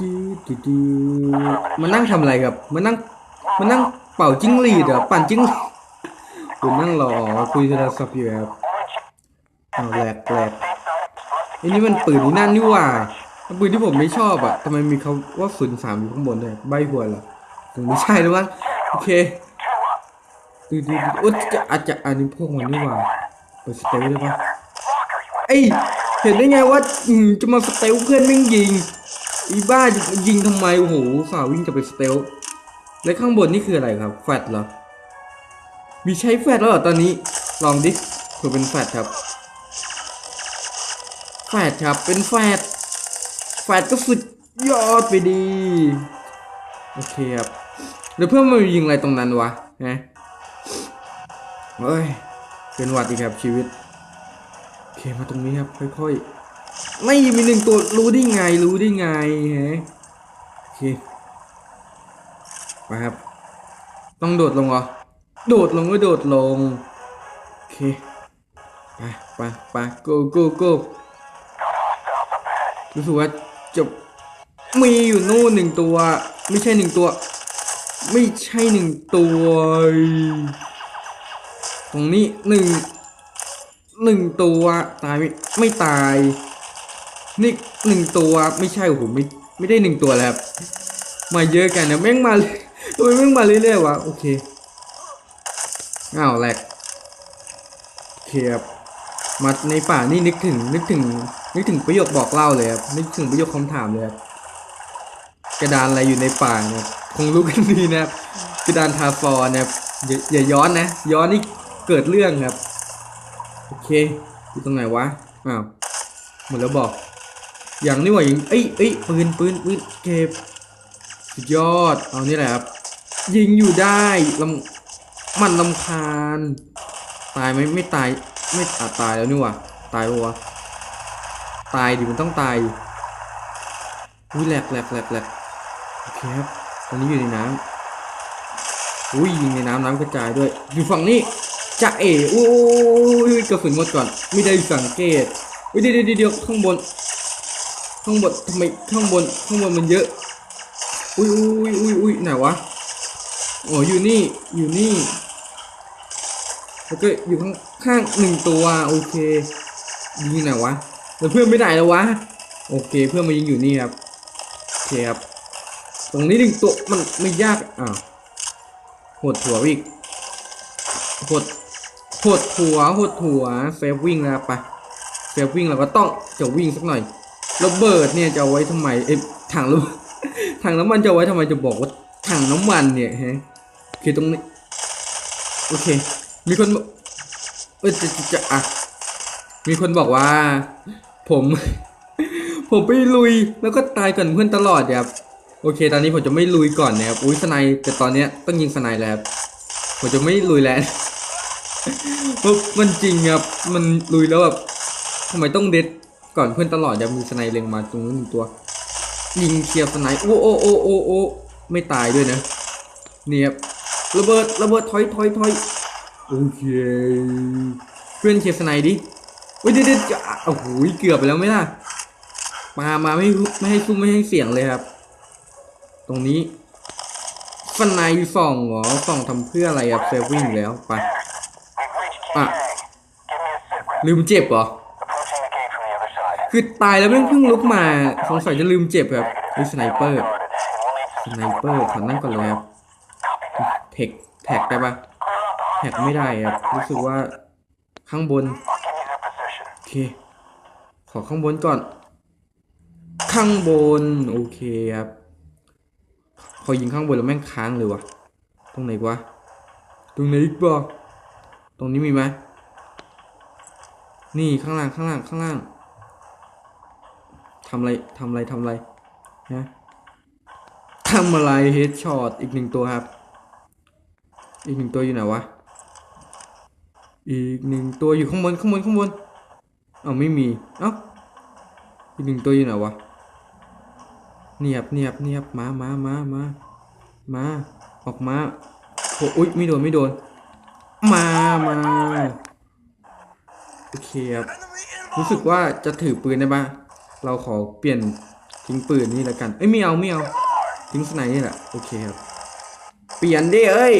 จืดจืดจืดมานั่งทำอะไรครับมานั่งมานั่งเป่าจิ้งหรีดเหรอปั่นจิ้งหรีดผมนั่งรอคุยโทรศัพท์อยู่ครับเอาแหลกแหลกอ้นี่มันปืนนี่นั่นนี่ว่าปืนที่ผมไม่ชอบอะทำไมมีเขาว่าศูนย์สามอยู่ข้างบนด้วยใบหัวเหรอถึงไม่ใช่หรือวะโอเคดูดูดูอุ๊ยจะอาจจะอันนี้พวกมันนี่ว่าเปิดสเตลได้ปะเอ้ยเห็นได้ไงว่าอืมจะมาสเตลเพื่อนแม่งยิง อีบ้าจะยิงทำไมโอ้โหสาววิ่งจะไปสเตลและข้างบนนี่คืออะไรครับแฟดเหรอมีใช้แฟดแล้วเหรอตอนนี้ ลองดิเผื่อเป็นแฟดครับแฟดครับเป็นแฟดแฟดก็สุดยอดไปดีโอเคครับแล้วเพื่อนมันยิงอะไรตรงนั้นวะฮะเฮ้ยเป็นหวัดอีกครับชีวิตโอเคมาตรงนี้ครับค่อยๆ ไม่มีหนึ่งตัวรู้ได้ไงรู้ได้ไงฮะโอเคมาครับ ต้องโดดลงเหรอ โดดลงก็โดดลง โอเค ไปไปไป go go go รู้สึกว่าจะมีอยู่นู่นหนึ่งตัว ไม่ใช่หนึ่งตัว ไม่ใช่หนึ่งตัว ตรงนี้หนึ่งหนึ่งตัว ตายไม่ไม่ตาย นี่หนึ่งตัวไม่ใช่โอ้โหไม่ไม่ได้หนึ่งตัวแล้วครับมาเยอะกันนะแม่งมาทำไมแม่งมาเรื่อยๆวะโอเคอ้าวแหลกเคครับมาในป่านี่นึกถึงนึกถึงนึกถึงประโยคบอกเล่าเลยครับนึกถึงประโยคคำถามเลยครับกระดานอะไรอยู่ในป่าเนี่ยคงรู้กันดีนะครับกระดานทาฟอร์นะครับอย่าอย่าย้อนนะ ย้อนนี่เกิดเรื่องครับ โอเคอยู่ตรงไหนวะอ้าวหมดแล้วบอก อย่างนี้ว่ายิงเอ้ยเอ้ยปืนปืนปืนเก็บสุดยอดเอานี่แหละครับ ยิงอยู่ได้ลำมันลำคาญ ตายไหมไม่ตายไม่ตาตายแล้วนี่ว่าตายปะวะตายดิมันต้องตายอุ้ยแหลกแหลกแหลกแหลกโอเคครับตอนนี้อยู่ในน้ำอุ้ยยิงในน้ำน้ำกระจายด้วย อยู่ฝั่งนี้จะเอ๋อุ้ยกระสุนหมดก่อน ไม่ได้สังเกตอุ้ยเดียวเดี๋ยวเดี๋ยวข้างบน ข้างบนทำไมข้างบนข้างบนมันเยอะ อุ้ยอุ้ยอุ้ยอุ้ยไหนวะอ๋ออยู่นี่อยู่นี่แล้วก็อยู่ข้างข้างหนึ่งตัวโอเคยิงไหนวะแล้วเพื่อนไม่ได้แล้ววะโอเค เพื่อนมายิงอยู่นี่ครับโอเคครับตรงนี้หนึ่งตัวมันไม่ยากอ่าหดหัวอีกหดหดหัวหดหัวเซฟวิ่งแล้วไปเซฟวิ่งเราก็ต้องจะวิ่งสักหน่อย ระเบิดเนี่ยจะเอาไว้ทำไมเอ้ยถังระถังน้ำมันจะเอาไว้ทำไมจะบอกว่าถังน้ำมันเนี่ยฮะโอเคตรงนี้โอเค มีคนเออจะจะจะอะมีคนบอกว่า ผม ผมไปลุยแล้วก็ตายก่อนเพื่อนตลอดครับโอเค ตอนนี้ผมจะไม่ลุยก่อนนะครับอุ้ยสไนด์แต่ตอนเนี้ยต้องยิงสไนด์แล้วครับผมจะไม่ลุยแล้วมันจริงครับมันลุยแล้วแบบทำไมต้องเด็ด ก่อนเพื่อนตลอดจะมีสไนเล็งมาตรงนู้นหนึ่งตัวยิงเคลียร์สไนโอ้โอ้โอ้โอ้โอ้ไม่ตายด้วยนะเนี่ยครับระเบิดระเบิดถอยถอยถอยโอเคเพื่อนเคลียร์สไนด์ดิเฮ้ยเด็ดเด็ดจะโอ้โหเกือบไปแล้วไหมล่ะมามาไม่ไม่ให้ซุ้มไม่ให้เสียงเลยครับ ตรงนี้ฟันไนส่องเหรอส่องทำเพื่ออะไรครับเซฟวิ่งแล้วไป We've reached Ah. ETA. Give me a sit rep. ลืมเจ็บเหรอ คือตายแล้วแม่งเพิ่งลุกมาสงสัยจะลืมเจ็บครับไอ้สไนเปอร์สไนเปอร์ขอนั่งก่อนเลยครับเทคแท็กได้ปะแท็กไม่ได้ครับรู้สึกว่าข้างบนโอเคขอข้างบนก่อน ข้างบนโอเคครับพอยิงข้างบนแล้วแม่งค้างเลยวะตรงไหนวะตรงไหนอีกบ่ตรงนี้มีไหมนี่ข้างล่างข้างล่างข้างล่าง ทำอะไรทำอะไรทำอะไรนะทำอะไรเฮดช็อตอีกหนึ่งตัวครับ อีกหนึ่งตัวอยู่ไหนวะ อีกหนึ่งตัวอยู่ข้างบนข้างบนข้างบนเอ้าไม่มี เอ้าอีกหนึ่งตัวอยู่ไหนวะเนียบเนียบเนียบมามามามามาออกมาโอ้อุ๊ยไม่โดนไม่โดน มามาโอเคครับรู้สึกว่าจะถือปืนได้ปะ เราขอเปลี่ยนทิ้งปืนนี่ล้วกัน เอ้ยไม่เอาไม่เอาทิ้งสไนนี่แหละโอเคครับ เปลี่ยนดิเอ้ย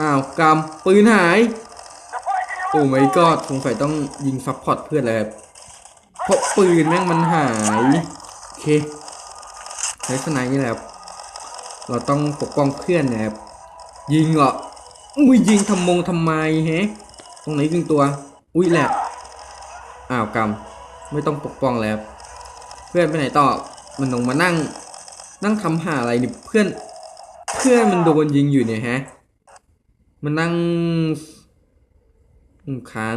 อ้าวกำปืนหาย โอ้ไม่ก็สงสัยต้องยิงซัพพอร์ตเพื่อนเลยครับเพราะปืนแม่งมันหาย โอเคใช้สไนนี่แหละครับเราต้องปกป้องเพื่อนนะครับ ยิงเหรอ อุ้ยยิงทำมงทำไมแฮะตรงไหนยิงตัว อุ้ยแหลกอ้าวกำไม่ต้องปกป้องแล้ว เพื่อนไปไหนต่อ มันลงมานั่ง นั่งทำหาอะไรนี่เพื่อน เพื่อนมันโดนยิงอยู่เนี่ยฮะ มันนั่งค้าง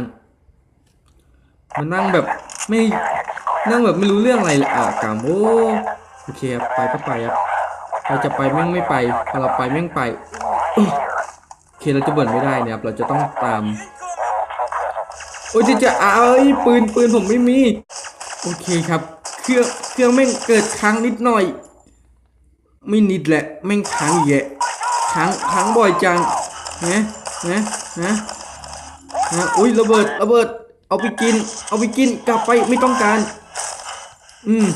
มันนั่งแบบไม่ นั่งแบบไม่รู้เรื่องอะไรเลยอะกำโอ้โอเคครับไปก็ไปครับเราจะไปแม่งไม่ไปพอเราไปแม่งไปโอเคเราจะเบิร์นไม่ได้เนี่ยครับ เราจะต้องตาม โอ้ยจะจะเอาไอ้ยปืนปืนผมไม่มี โอเคครับ เครื่องเครื่องแม่งเกิดค้างนิดหน่อย ไม่นิดแหละแม่งค้างอีกแยะค้างค้างบ่อยจังนะนะนะนะอุ้ยระเบิดระเบิด เอาไปกิน เอาไปกินกลับไปไม่ต้องการ อืม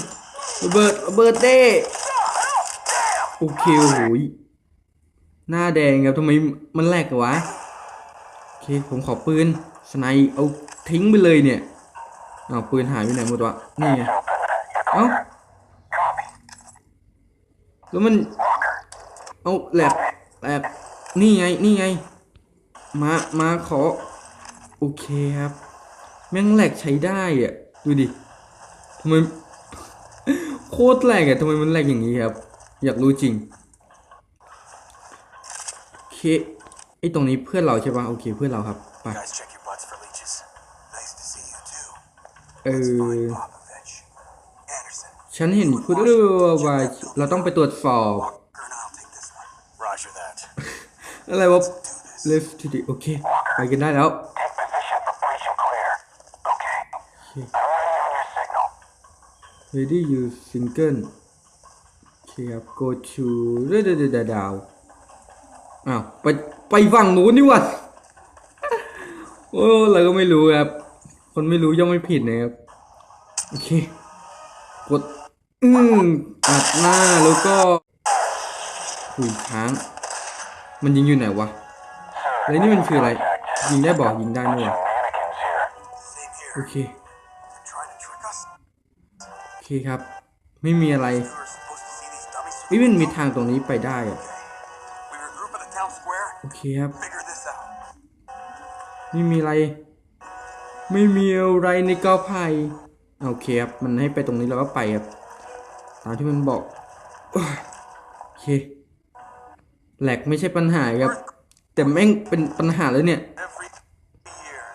ระเบิดระเบิดเด้โอเคโอ้ยหน้าแดงครับทำไมมันแหลกวะโอเคผมขอปืนสไนเอาทิ้งไปเลยเนี่ยเอาปืนหายไปไหนหมดวะนี่ไง เอ้าแล้วมัน เอาแหลบแหลบนี่ไง นี่ไง มา มาขอ โอเคครับ แม่งแหลกใช้ได้อะ ดูดิทำไมโคตรแหลกอะทำไมมันแหลกอย่างนี้ครับ อยากรู้จริงโอเคไอตรงนี้เพื่อนเราใช่ปะโอเคเพื่อนเราครับ ไป Guys, check your butts for leeches. Nice to see you too. เออ Popovich. Anderson. ฉันเห็นคุณด้วยว่าเราต้องไปตรวจสอบ Walker and I'll take this one. Roger that. อะไรวะ left to the โอเค ไปกันได้แล้ว Take position for breach and clear. Okay. I'm ready on your signal. ready use single โอเคครับ go to เรื่อยๆดาวอ้าวไปไปฝั่งนู้นนี่หวะโอ้เราก็ไม่รู้ครับ คนไม่รู้ย่อมไม่ผิดนะครับ โอเค กด อืมอัดหน้าแล้วก็หุยค้าง มันยิงอยู่ไหนวะแล้วนี่มันคืออะไร ยิงได้บอกยิงได้นี่หวะโอเค โอเคครับ ไม่มีอะไรวิมันมีทางตรงนี้ไปได้อะโอเคครับ ไม่มีอะไร ไม่มีอะไรในกอไผ่โอเคครับ มันให้ไปตรงนี้เราก็ไปครับ ตามที่มันบอกโอเคแหลกไม่ใช่ปัญหาครับ แต่แม่งเป็นปัญหาแล้วเนี่ย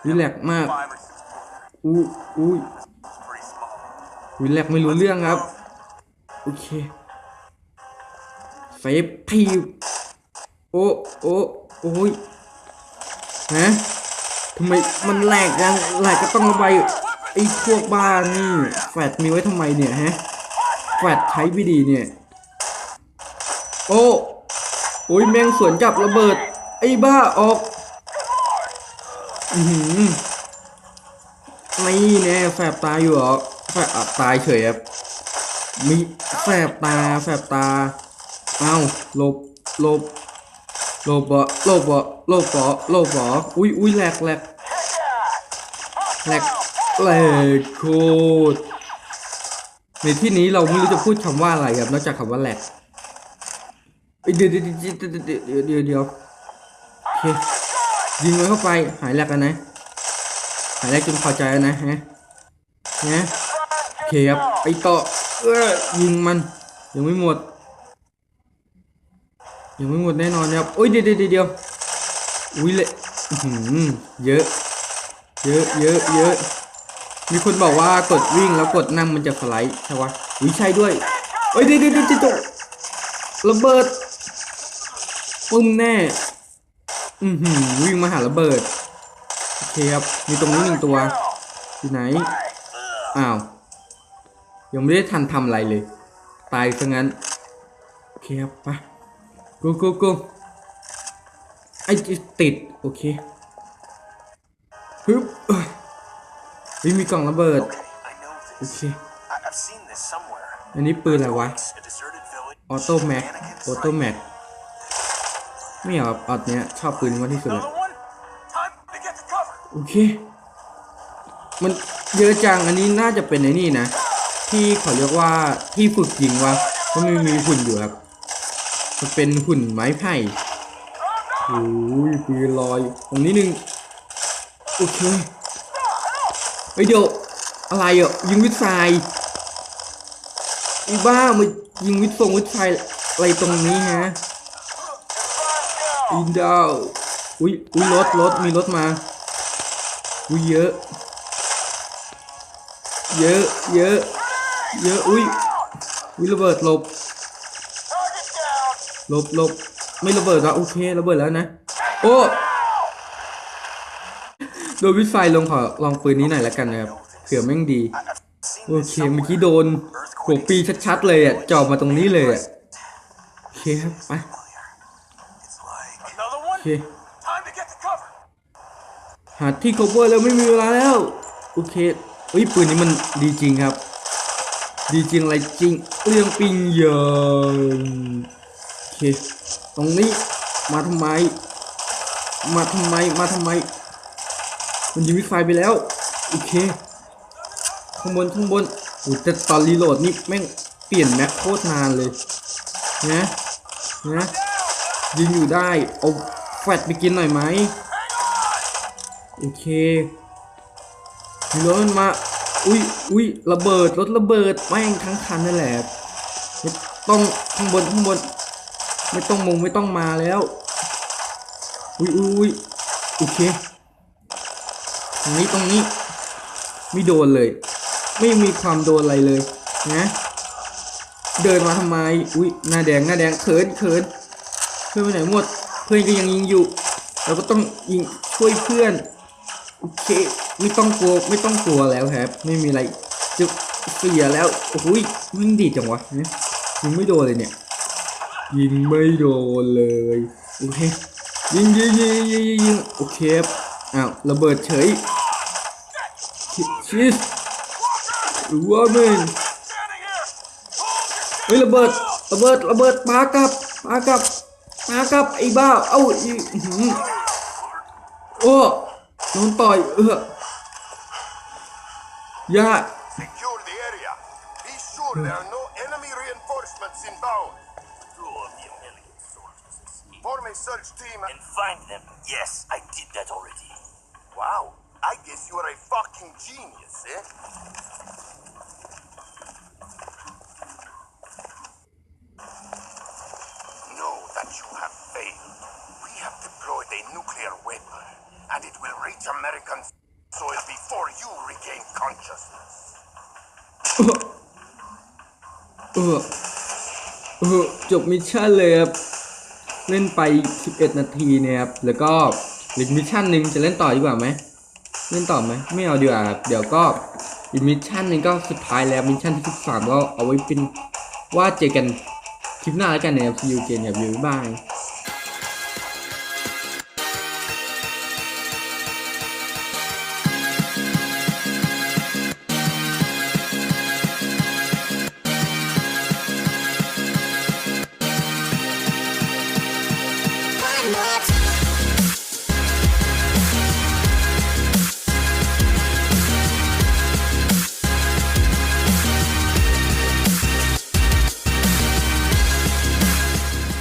วิแหลกมากอู้อู้วิแหลกไม่รู้เรื่องครับ โอเคเซฟทีโอ้โอ้โอ้ยฮะทำไมมันแหลกยังแหลกก็ต้องระบายไอ้พวกบ้านี่แฟดมีไว้ทำไมเนี่ยฮะ แฟดใช้ไม่ดีเนี่ย โอ้โอ้ยแมงสวนกับระเบิด ไอ้บ้าออก อืมนี่แน่แสบตาอยู่หรอแสบตายเฉยครับมีแสบตาแสบตา เอาหลบหลบหลบบ่หลบบ่หลบบ่หลบบ่อุ้ยอุ้ยแหลกแหลกแหลกแหลกโคตร ในที่นี้เราไม่รู้จะพูดคำว่าอะไรครับนอกจากคำว่าแหลกเอ้ยเดี๋ยวเดี๋ยวเดี๋ยวเดี๋ยวเดี๋ยวเดี๋ยวโอเคยิงมันเข้าไปหายแหลกกันนะหายแรกจนพอใจแล้วนะฮะนะโอเคครับไปต่อเออยิงมันยังไม่หมดยังไม่หมดแน่นอนครับโอ้ยเดี๋ยวเดี๋ยวเดี๋ยวอุ้ยเละอื้อหือเยอะ เยอะเยอะเยอะ มีคนบอกว่ากดวิ่งแล้วกดนั่งมันจะสไลด์ใช่ปะอุ้ยใช่ด้วยเอ้ยเดี๋ยวเดี๋ยวเดี๋ยวเดี๋ยวระเบิดปึ้มแน่ อือหือวิ่งมาหาระเบิด โอเคครับ มีตรงนี้หนึ่งตัวอยู่ไหน อ้าว ยังไม่ได้ทันทำอะไรเลย ตายซะงั้น โอเคครับไปกูกูกูไอ้จิติด โอเคฮึบ เอ้ยเฮ้ยมีกล่องระเบิด Okay, I know โอ this. เค I- I've seen this somewhere. อันนี้ปืนอะไรวะ A deserted village. ออโต้แม็ก ออโต้แม็ก ไม่เอาออดเนี้ยชอบปืนนี้มากที่สุดเลย Another one? Time to get to cover. โอเค มันเยอะจัง อันนี้น่าจะเป็นไอ้นี่นะ ที่เขาเรียกว่าที่ฝึกยิงวะเพราะมันมีหุ่นอยู่ครับ มันเป็นหุ่นไม้ไผ่โอ้ยปืนลอย ตรงนี้หนึ่งโอเค เฮ้ยเดี๋ยวอะไรอะยิงวิทย์ทรายอีบ้ามายิงวิทย์ทรงวิทย์ทรายอะไรตรงนี้ฮะอินดาวอุ้ยอุ้ยรถรถมีรถมาอุ้ยเยอะ เยอะเยอะเยอะอุ้ยอุ้ยระเบิดหลบหลบหลบไม่ระเบิดแล้วโอเคระเบิดแล้วนะ โอ้ โดนวิทไฟลงขอลองปืนนี้หน่อยละกันนะครับเผื่อแม่งดี โอเคเมื่อกี้โดนหัวปีชัดๆเลยอะจ่อมาตรงนี้เลยอะโอเคครับไปโอเคหาที่ cover แล้วไม่มีเวลาแล้วโอเคเฮ้ยปืนนี้มันดีจริงครับดีจริงอะไรจริงเรื่องปิงเยินโอเคตรงนี้มาทำไม มาทำไมมาทำไม มันยิงวิทย์ไฟไปแล้ว โอเค ข้างบนข้างบนโอ้แต่ตอนรีโหลดนี่แม่งเปลี่ยนแม็กโคตรนานเลยนะนะยิงอยู่ได้ เอาแฟตไปกินหน่อยไหมโอเคมีรถมันมา อุ้ยอุ้ยระเบิดรถระเบิดแม่งทั้งคันนั่นแหละไม่ต้องข้างบนข้างบน ไม่ต้องมงไม่ต้องมาแล้ว อุ้ยอุ้ยอุ้ยโอเค ตรงนี้ตรงนี้ ไม่โดนเลย ไม่มีความโดนอะไรเลยนะเดินมาทำไม อุ้ยหน้าแดงหน้าแดงเขินเขินเพื่อนไปไหนหมด เพื่อนก็ยังยิงอยู่ เราก็ต้องยิงช่วยเพื่อน โอเค ไม่ต้องกลัว ไม่ต้องกลัวแล้วครับ ไม่มีอะไรจะเสียแล้ว โอ้ยวิ่งดีจังวะเนี่ยยิงไม่โดนเลยเนี่ย ยิงไม่โดนเลย โอเค ยิงยิงยิงยิงยิงโอเคอ้าวระเบิดเฉย ชิชิสหรือว่ามึง Standing here. Hold your เฮ้ยระเบิดระเบิดระเบิดปากลับปากลับปากลับไอ้บ้าเอ้าอีอื้อหือโอ้โดนต่อย เออย่า Secure the area. Be sure there are no enemy reinforcements inbound. Two of the American soldiers escaped. Form a search team. And find them. Yes, I did that already. Wow, I guess you are a fucking genius, eh? Know that you have failed. We have deployed a nuclear weapon, and it will reach American soil before you regain consciousness. เออเออจบมิชชั่นเลยครับ เล่นไป 11 นาทีเนี่ยครับ แล้วก็เหลือมิชชั่นหนึ่งจะเล่นต่อดีกว่าไหม เล่นต่อไหมไม่เอาดีกว่าครับเดี๋ยวก็อีมิชชั่นหนึ่งก็สุดท้ายแล้วมิชชั่นที่13ก็เอาไว้เป็นว่าเจอกันคลิปหน้าแล้วกันนะครับ see you again ครับบ๊ายบาย